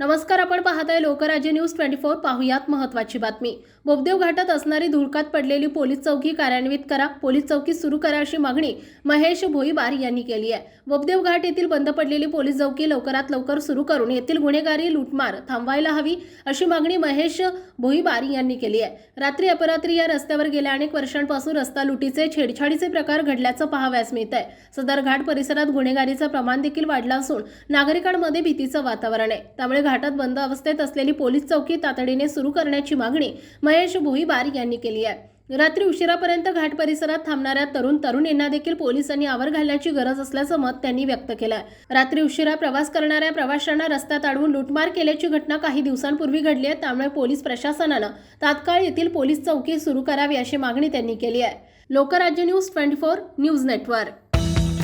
नमस्कार आपण पाहताय लोकराज्य न्यूज ट्वेंटी फोर. पाहुयात महत्वाची बातमी. बोबदेव घाटात असणारी धुळकात पडलेली पोलीस चौकी कार्यान्वित करा. पोलीस चौकी सुरू करा अशी मागणी महेश भोईबार यांनी केली आहे. बोबदेव घाट येथील बंद पडलेली पोलीस चौकी लवकरात लवकर सुरू करून येथील गुन्हेगारी लुटमार थांबवायला हवी अशी मागणी महेश भोईबार यांनी केली आहे. रात्री अपरात्री या रस्त्यावर गेल्या अनेक वर्षांपासून रस्ता लुटीचे छेडछाडीचे प्रकार घडल्याचं पाहाव्यास मिळत आहे सदर घाट परिसरात गुन्हेगारीचं प्रमाण देखील वाढलं असून नागरिकांमध्ये भीतीचं वातावरण आहे. त्यामुळे घाटात बंद अवस्थेत असलेली पोलीस चौकी तातडीने सुरू करण्याची मागणी महेश भुईबार यांनी केली आहे. रात्री उशिरापर्यंत घाट परिसरात थांबणाऱ्या तरुण तरुणींना देखील पोलिसांनी आवर घालण्याची गरज असल्याचं मत त्यांनी व्यक्त केलंय रात्री उशिरा प्रवास करणाऱ्या प्रवाशांना रस्त्यात अडवून लुटमार केल्याची घटना काही दिवसांपूर्वी घडली आहे त्यामुळे पोलीस प्रशासनानं तात्काळ येथील पोलीस चौकी सुरू करावी अशी मागणी त्यांनी केली आहे. Lokrajya news twenty four news network.